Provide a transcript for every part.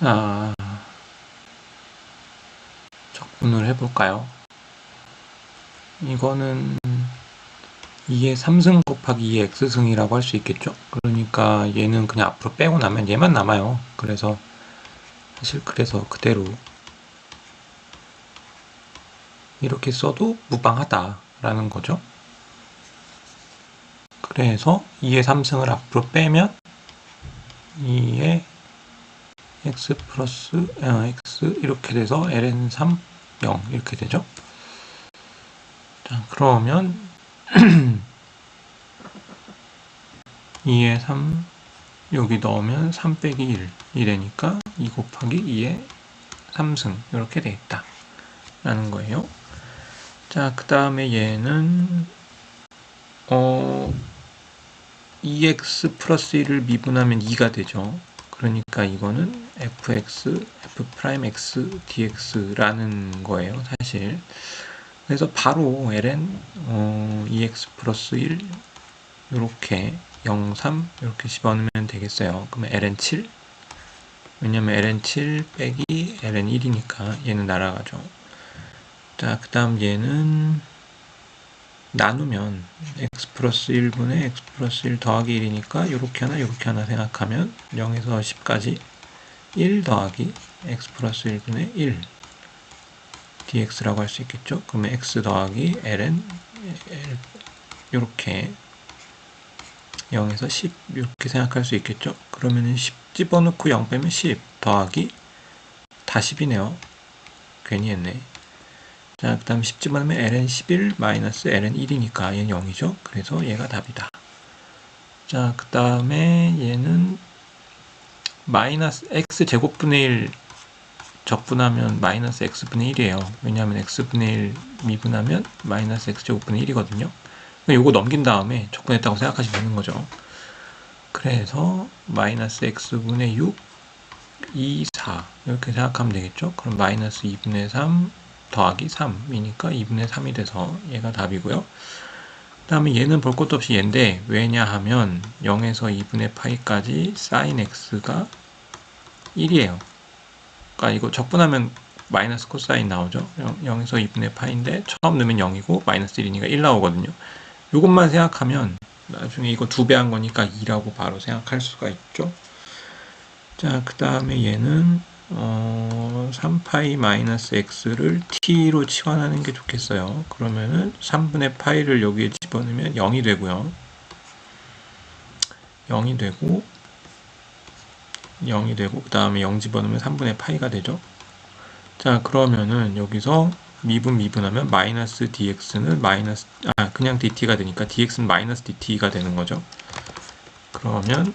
아, 적분을 해볼까요? 이거는 2의 3승 곱하기 2의 x승이라고 할 수 있겠죠? 그러니까 얘는 그냥 앞으로 빼고 나면 얘만 남아요. 그래서 사실 그래서 그대로 이렇게 써도 무방하다라는 거죠. 그래서 2의 3승을 앞으로 빼면 2의 x 플러스 어, x 이렇게 돼서 ln 3 0 이렇게 되죠. 자 그러면 2에 3 여기 넣으면 3 빼기 1 이래니까 2 곱하기 2에 3승 이렇게 되겠다 라는 거예요. 자그 다음에 얘는 어 2x 플러스 1을 미분하면 2가 되죠. 그러니까 이거는 fx, f 프라임 x dx라는 거예요, 사실. 그래서 바로 ln 어, 2x 플러스 1 이렇게 0, 3 이렇게 집어넣으면 되겠어요. 그러면 ln 7 왜냐면 ln 7 빼기 ln 1이니까 얘는 날아가죠. 자, 그 다음 얘는 나누면 x 플러스 1분의 x 플러스 1 더하기 1이니까 이렇게 하나 이렇게 하나 생각하면 0에서 10까지 1 더하기 x 플러스 1분의 1 dx라고 할 수 있겠죠. 그러면 x 더하기 ln 이렇게 0에서 10 이렇게 생각할 수 있겠죠. 그러면 10 집어넣고 0 빼면 10 더하기 다 10이네요. 괜히 했네. 자, 그 다음 10 집어넣으면 ln 11 마이너스 ln 1이니까 얘는 0이죠. 그래서 얘가 답이다. 자, 그 다음에 얘는 마이너스 x 제곱분의 1 적분하면 마이너스 x분의 1이에요. 왜냐하면 x분의 1 미분하면 마이너스 x제곱분의 1이거든요. 요거 넘긴 다음에 적분했다고 생각하시면 되는 거죠. 그래서 마이너스 x분의 6, 2, 4 이렇게 생각하면 되겠죠. 그럼 마이너스 2분의 3 더하기 3이니까 2분의 3이 돼서 얘가 답이고요. 그 다음에 얘는 볼 것도 없이 얘인데 왜냐 하면 0에서 2분의 파이까지 sin x가 1이에요. 그러니까 이거 적분하면 마이너스 코사인 나오죠. 0, 에서 2분의 파인데 처음 넣으면 0이고 마이너스 1이니까 1 나오거든요. 이것만 생각하면 나중에 이거 두 배 한 거니까 2라고 바로 생각할 수가 있죠. 자, 그 다음에 얘는 어, 3파이 마이너스 x를 t로 치환하는 게 좋겠어요. 그러면은 3분의 파이를 여기에 집어넣으면 0이 되고요. 0이 되고 0이 되고 그 다음에 0 집어넣으면 3분의 파이가 되죠. 자 그러면은 여기서 미분 미분하면 마이너스 dx는 마이너스 아 그냥 dt가 되니까 dx는 마이너스 dt가 되는 거죠. 그러면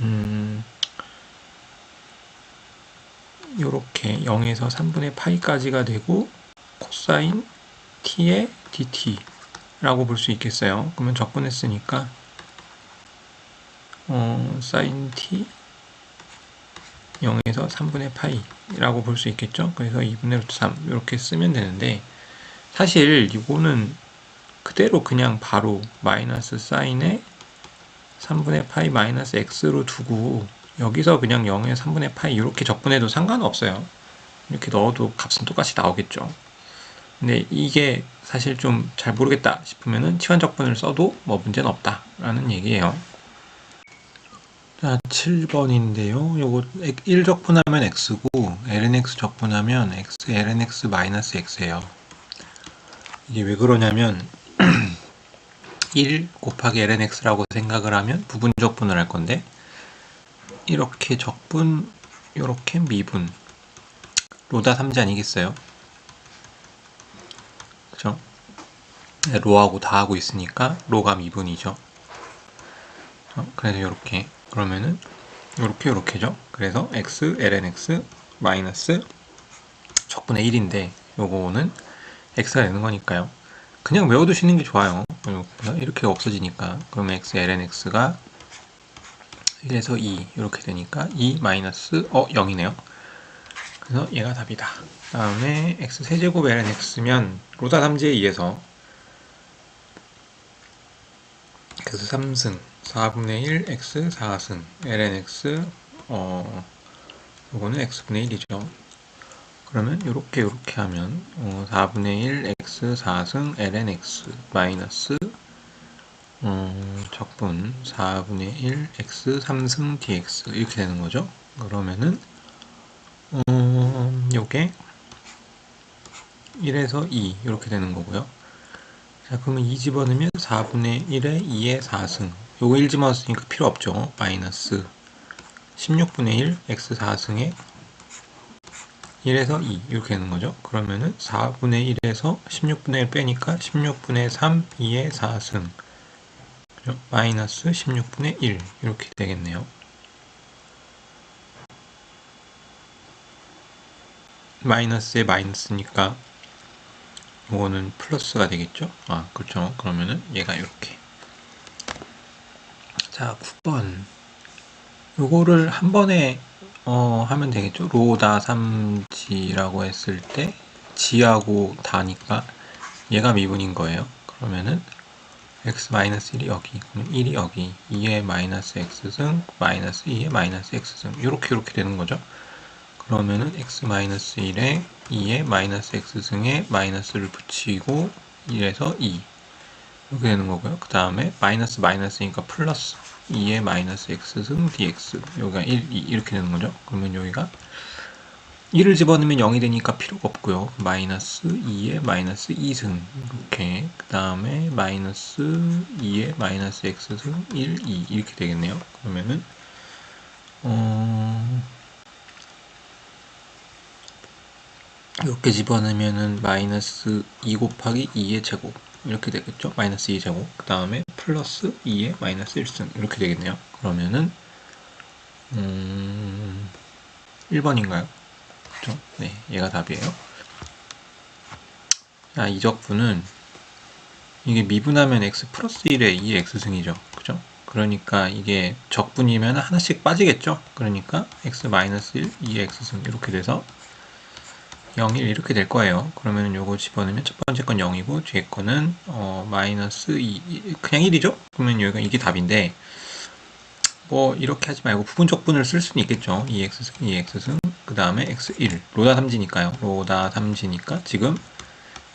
음 요렇게 0에서 3분의 파이까지가 되고 코사인 t의 dt라고 볼 수 있겠어요. 그러면 적분했으니까 어, 사인 t 0에서 3분의 파이라고 볼 수 있겠죠. 그래서 2분의 루트 3 이렇게 쓰면 되는데 사실 이거는 그대로 그냥 바로 마이너스 사인에 3분의 파이 마이너스 x로 두고 여기서 그냥 0에 3분의 파이 이렇게 적분해도 상관없어요. 이렇게 넣어도 값은 똑같이 나오겠죠. 근데 이게 사실 좀 잘 모르겠다 싶으면은 치환 적분을 써도 뭐 문제는 없다라는 얘기예요. 자, 7번인데요. 요거 1 적분하면 x고 lnx 적분하면 x lnx 마이너스 x예요. 이게 왜 그러냐면 1 곱하기 lnx라고 생각을 하면 부분 적분을 할 건데 이렇게 적분, 이렇게 미분. 로다 3지 아니겠어요? 그죠? 네, 로하고 다 하고 있으니까 로가 미분이죠. 어, 그래서 이렇게 그러면은 이렇게 이렇게죠. 그래서 x lnx 마이너스 적분의 1인데 요거는 x가 되는 거니까요. 그냥 외워두시는 게 좋아요. 이렇게 없어지니까 그러면 x lnx가 1에서 2 이렇게 되니까 2 마이너스 어 0이네요. 그래서 얘가 답이다. 다음에 x 세제곱 ln x면 로다 3지에 의해서 x 3승 4분의 1 x 4승 ln x 어 요거는 x분의 1이죠. 그러면 요렇게 요렇게 하면 어, 4분의 1 x 4승 ln x 마이너스 음, 적분 4분의 1 x 3승 dx 이렇게 되는 거죠. 그러면은 음, 요게 1에서 2 이렇게 되는 거고요. 자 그러면 2 집어넣으면 4분의 1에 2의 4승 요거 1 집어넣었으니까 필요 없죠. 마이너스 16분의 1 x 4승에 1에서 2 이렇게 되는 거죠. 그러면은 4분의 1에서 16분의 1 빼니까 16분의 3 2의 4승 그죠? 마이너스 16분의 1 이렇게 되겠네요. 마이너스에 마이너스니까 이거는 플러스가 되겠죠? 아 그렇죠. 그러면은 얘가 이렇게 자 9번 요거를 한 번에 어, 하면 되겠죠. 로다 3지라고 했을 때 지하고 다니까 얘가 미분인 거예요. 그러면은 x-1이 여기, 그럼 1이 여기, 2의 마이너스 x승, 마이너스 2의 마이너스 x승 이렇게 이렇게 되는 거죠. 그러면은 x-1에 2의 마이너스 x승에 마이너스를 붙이고 1에서 2 이렇게 되는 거고요. 그 다음에 마이너스 마이너스니까 플러스 2의 마이너스 x승 dx 여기가 1, 2 이렇게 되는 거죠. 그러면 여기가 1을 집어넣으면 0이 되니까 필요가 없고요. 마이너스 2의 마이너스 2승 이렇게 그 다음에 마이너스 2의 마이너스 x승 1, 2 이렇게 되겠네요. 그러면은 어... 이렇게 집어넣으면은 마이너스 2 곱하기 2의 제곱 이렇게 되겠죠. 마이너스 2 제곱 그 다음에 플러스 2의 마이너스 1승 이렇게 되겠네요. 그러면은 음... 1번인가요? 그렇죠? 네, 얘가 답이에요. 자, 이 적분은 이게 미분하면 x 플러스 1에 2의 x승이죠. 그죠? 그러니까 이게 적분이면 하나씩 빠지겠죠? 그러니까 x 마이너스 1, 2의 x승 이렇게 돼서 0, 1 이렇게 될 거예요. 그러면 요거 집어넣으면 첫 번째 건 0이고 뒤에 거는 어, 마이너스 2, 그냥 1이죠? 그러면 여기가 이게 답인데 뭐 이렇게 하지 말고 부분 적분을 쓸 수는 있겠죠. 2x승, 2x승, 그 다음에 x1 로다 3지니까요. 로다 3지니까 지금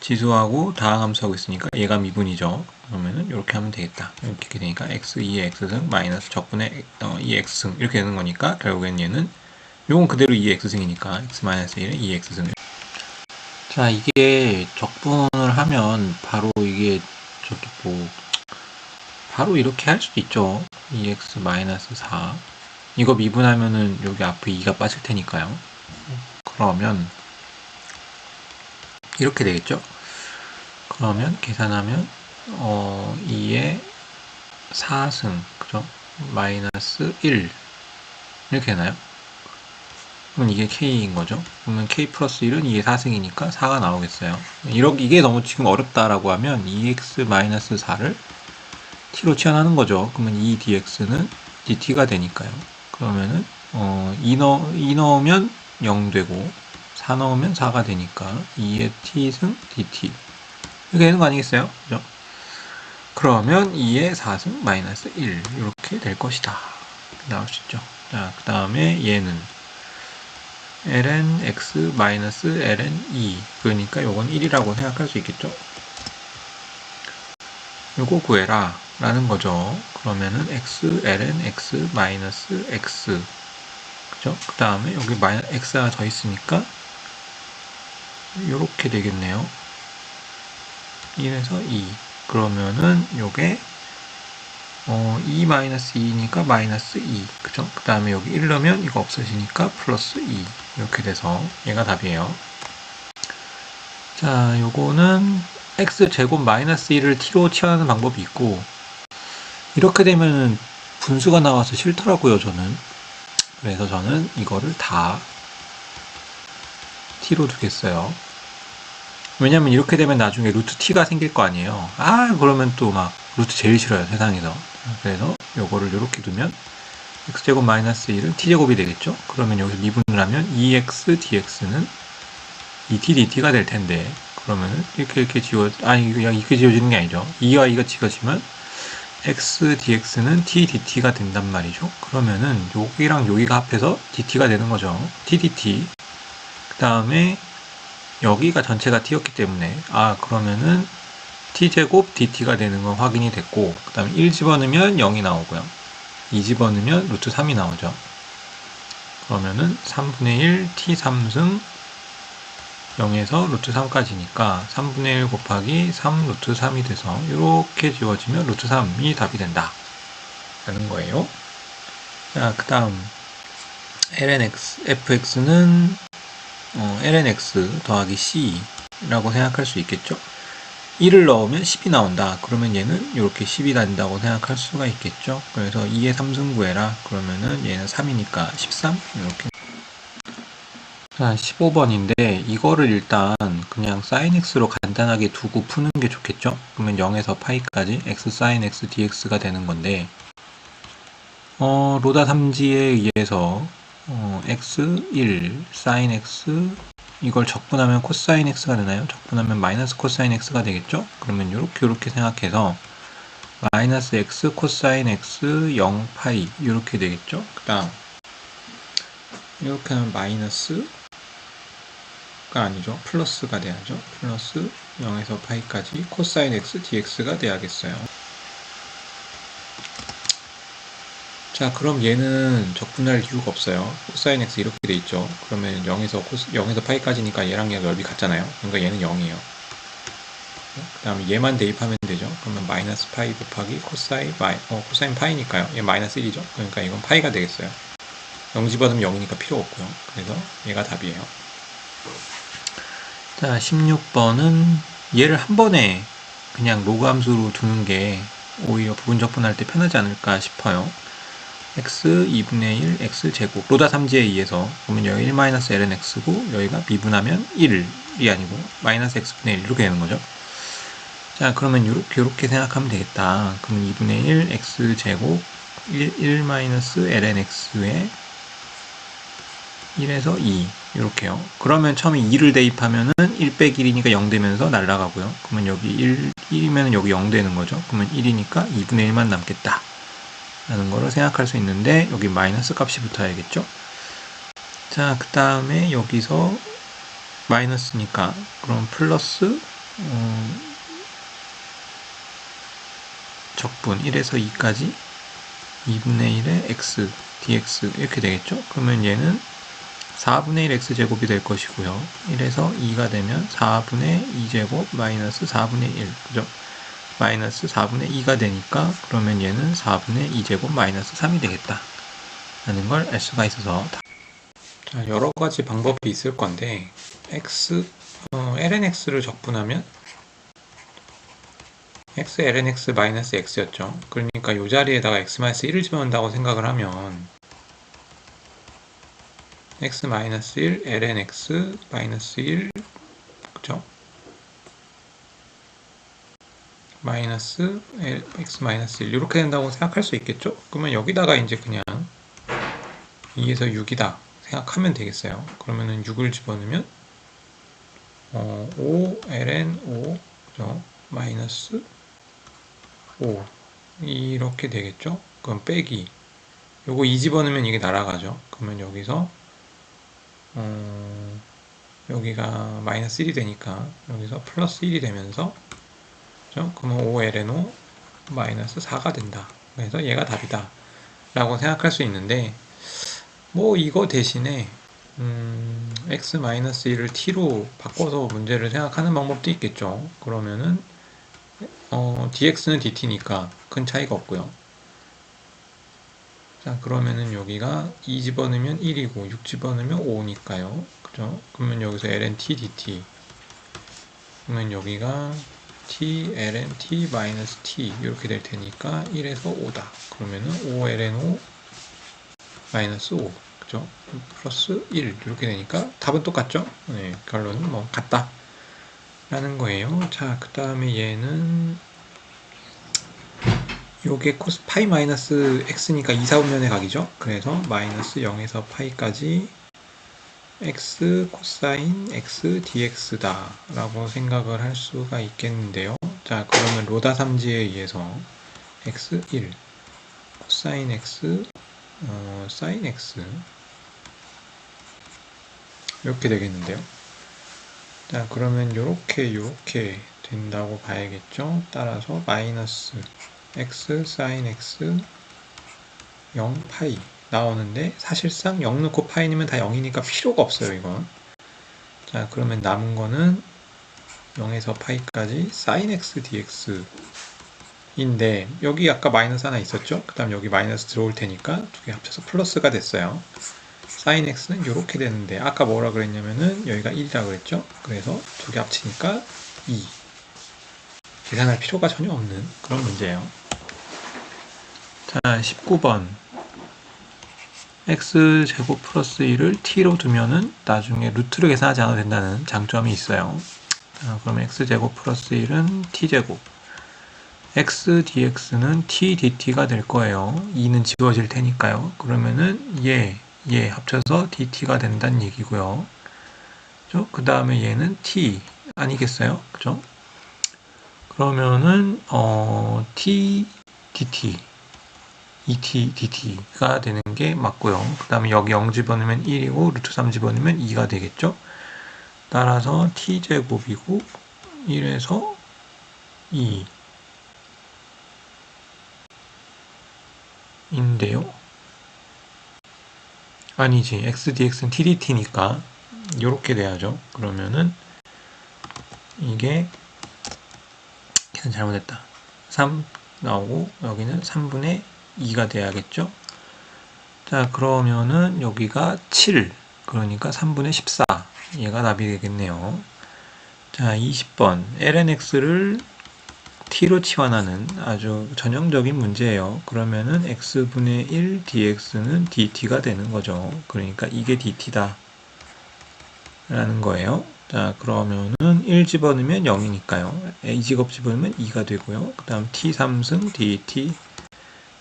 지수하고 다항함수하고 있으니까 얘가 미분이죠. 그러면은 이렇게 하면 되겠다. 이렇게 되니까 x 2의 x승 마이너스 적분의 2x승 이렇게 되는 거니까 결국엔 얘는 요건 그대로 2x승이니까 x 마이너스 1의 2x승 자, 이게 적분을 하면 바로 이게 저기 뭐 바로 이렇게 할 수도 있죠. 2x-4 이거 미분하면은 여기 앞에 2가 빠질 테니까요. 그러면 이렇게 되겠죠. 그러면 계산하면 어 2의 4승 그죠? 마이너스 1 이렇게 되나요? 그럼 이게 K인 거죠. 그러면 K 플러스 1은 2의 4승이니까 4가 나오겠어요. 이렇게, 이게 너무 지금 어렵다라고 하면 2x-4를 t로 치환하는 거죠. 그러면 2dx는 dt가 되니까요. 그러면은, 어, 2, 넣, 2 넣으면 0 되고, 4 넣으면 4가 되니까 2의 t승 dt. 이렇게 되는 거 아니겠어요? 그죠? 그러면 2의 4승 마이너스 1. 이렇게 될 것이다. 나올 수 있죠. 자, 그 다음에 얘는 ln x 마이너스 ln 2 그러니까 요건 1이라고 생각할 수 있겠죠 요거 구해라 라는 거죠. 그러면은 x ln x 마이너스 x. 그죠? 그 다음에 여기 마이너 x가 더 있으니까 요렇게 되겠네요. 1에서 2 그러면은 요게 어, 2 마이너스 2니까 마이너스 2 그죠? 그 다음에 여기 1 넣으면 이거 없어지니까 플러스 2 이렇게 돼서 얘가 답이에요. 자 요거는 x제곱 마이너스 1을 t로 치환하는 방법이 있고 이렇게 되면은 분수가 나와서 싫더라고요 저는. 그래서 저는 이거를 다 t로 두겠어요. 왜냐면 이렇게 되면 나중에 루트 t가 생길 거 아니에요. 아 그러면 또 막 루트 제일 싫어요 세상에서. 그래서 요거를 이렇게 두면 x제곱 마이너스 1은 t제곱이 되겠죠? 그러면 여기서 미분을 하면 2x dx는 2t dt가 될 텐데. 그러면 이렇게 이렇게 지워 아니 이렇게 지워지는 게 아니죠. 2와 2가 지워지면 x dx는 t dt가 된단 말이죠. 그러면은 여기랑 여기가 합해서 dt가 되는 거죠. t dt. 그 다음에 여기가 전체가 t였기 때문에 아 그러면은 t제곱 dt가 되는 건 확인이 됐고 그 다음에 1 집어넣으면 0이 나오고요. 2 집어넣으면 루트 3이 나오죠. 그러면은 3분의 1 t 3승 0에서 루트 3까지니까 3분의 1 곱하기 3 루트 3이 돼서 이렇게 지워지면 루트 3이 답이 된다. 라는 거예요. 자, 그 다음 lnx, fx는 어, lnx 더하기 c라고 생각할 수 있겠죠. 1을 넣으면 10이 나온다. 그러면 얘는 이렇게 10이 난다고 생각할 수가 있겠죠. 그래서 2의 3승 구해라. 그러면은 얘는 3이니까 13 이렇게 자, 15번인데 이거를 일단 그냥 sin x로 간단하게 두고 푸는 게 좋겠죠? 그러면 0에서 파이까지 x sin x dx가 되는 건데 어, 로다 3지에 의해서 어, x1 sin x 이걸 적분하면 코사인 x가 되나요? 적분하면 마이너스 코사인 x가 되겠죠? 그러면 이렇게 이렇게 생각해서 마이너스 x 코사인 x 0 파이 이렇게 되겠죠? 그 다음 이렇게 하면 마이너스 가 아니죠. 플러스가 돼야죠. 플러스 0에서 파이까지 코사인 x dx가 돼야겠어요. 자, 그럼 얘는 적분할 이유가 없어요. 코사인 x 이렇게 돼 있죠. 그러면 0에서 코스, 0에서 파이까지니까 얘랑 얘 넓이 같잖아요. 그러니까 얘는 0이에요. 그 다음에 얘만 대입하면 되죠. 그러면 마이너스 파이 곱하기 코사인 마이, 어, 코사인 파이니까요. 얘 마이너스 1이죠. 그러니까 이건 파이가 되겠어요. 0 집어넣으면 0이니까 필요 없고요. 그래서 얘가 답이에요. 자, 16번은 얘를 한 번에 그냥 로그 함수로 두는 게 오히려 부분 적분할 때 편하지 않을까 싶어요. x 2분의 1 x 제곱 로다 3지에 의해서 보면 여기 1 마이너스 ln x고 여기가 미분하면 1이 아니고 마이너스 x분의 1 이렇게 되는 거죠. 자 그러면 이렇게 이렇게 생각하면 되겠다. 그럼 2분의 1 x 제곱 1, 1 마이너스 ln x에 1에서 2 이렇게요. 그러면 처음에 2를 대입하면은 1 빼기 1이니까 0 되면서 날라가고요. 그러면 여기 1, 1이면 여기 0 되는 거죠. 그러면 1이니까 2분의 1만 남겠다. 라는 거를 생각할 수 있는데 여기 마이너스 값이 붙어야겠죠. 자, 그 다음에 여기서 마이너스니까 그럼 플러스 어, 적분 1에서 2까지 2분의 1의 x dx 이렇게 되겠죠. 그러면 얘는 4분의 1 x제곱이 될 것이고요. 1에서 2가 되면 4분의 2제곱 마이너스 4분의 1 그죠? 마이너스 4분의 2가 되니까 그러면 얘는 4분의 2제곱 마이너스 3이 되겠다 라는 걸 알 수가 있어서 자, 여러 가지 방법이 있을 건데 x 어, lnx를 적분하면 x lnx 마이너스 x였죠. 그러니까 이 자리에다가 x 마이너스 1을 집어넣는다고 생각을 하면 x 마이너스 1 ln x 마이너스 1 그죠? 마이너스 x 마이너스 1 이렇게 된다고 생각할 수 있겠죠? 그러면 여기다가 이제 그냥 2에서 6이다 생각하면 되겠어요. 그러면은 6을 집어넣으면 어, 5 ln 5 그죠? 마이너스 5 이렇게 되겠죠? 그럼 빼기 요거 2 집어넣으면 이게 날아가죠. 그러면 여기서 어, 여기가 마이너스 1이 되니까 여기서 플러스 1이 되면서 그죠? 그러면 5ln5 마이너스 4가 된다. 그래서 얘가 답이다. 라고 생각할 수 있는데 뭐 이거 대신에 음, x-1을 t로 바꿔서 문제를 생각하는 방법도 있겠죠. 그러면은 어, dx는 dt니까 큰 차이가 없고요. 자 그러면은 여기가 2 집어넣으면 1이고 6 집어넣으면 5니까요. 그죠? 그러면 여기서 ln t dt. 그러면 여기가 t ln t 마이너스 t 이렇게 될 테니까 1에서 5다. 그러면은 5 ln 5 마이너스 5 그죠? 플러스 1 이렇게 되니까 답은 똑같죠? 네, 결론은 뭐 같다. 라는 거예요. 자 그 다음에 얘는 요게 코스 파이 마이너스 x니까 2, 4분면의 각이죠. 그래서 마이너스 0에서 파이까지 x 코사인 x dx다 라고 생각을 할 수가 있겠는데요. 자 그러면 로다 삼지에 의해서 x 1 코사인 x 어, 사인 x 이렇게 되겠는데요. 자 그러면 요렇게 된다고 봐야겠죠. 따라서 마이너스 x 사인 x 0 파이 나오는데 사실상 0 넣고 파이 넣으면 다 0이니까 필요가 없어요 이건. 자 그러면 남은 거는 0에서 파이까지 sin x dx 인데 여기 아까 마이너스 하나 있었죠? 그 다음 여기 마이너스 들어올 테니까 두 개 합쳐서 플러스가 됐어요. sin x는 이렇게 되는데 아까 뭐라 그랬냐면은 여기가 1이라 그랬죠? 그래서 두 개 합치니까 2 계산할 필요가 전혀 없는 그런 문제예요. 자 19번 x 제곱 플러스 1을 t로 두면은 나중에 루트를 계산하지 않아도 된다는 장점이 있어요. 자, 그러면 x 제곱 플러스 1은 t 제곱 x dx는 t dt가 될 거예요. 2는 지워질 테니까요. 그러면은 얘, 얘 합쳐서 dt가 된다는 얘기고요. 그 다음에 얘는 t 아니겠어요? 그죠? 그러면은 어, t dt 2t dt가 되는 게 맞고요. 그 다음에 여기 0 집어넣으면 1이고 루트 3 집어넣으면 2가 되겠죠? 따라서 t제곱이고 1에서 2 인데요. 아니지. x dx는 t dt니까 이렇게 돼야죠. 그러면은 이게 계산 잘못했다. 3 나오고 여기는 3분의 2가 돼야겠죠. 자 그러면은 여기가 7 그러니까 3분의 14 얘가 답이 되겠네요. 자 20번 lnx를 t로 치환하는 아주 전형적인 문제예요. 그러면은 x분의 1 dx는 dt가 되는 거죠. 그러니까 이게 dt다. 라는 거예요. 자, 그러면은 1 집어넣으면 0이니까요. 2직업 집어넣으면 2가 되고요. 그 다음 t3승 dt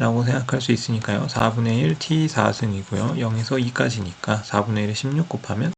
라고 생각할 수 있으니까요. 4분의 1 t 4승이고요. 0에서 2까지니까 4분의 1에 16 곱하면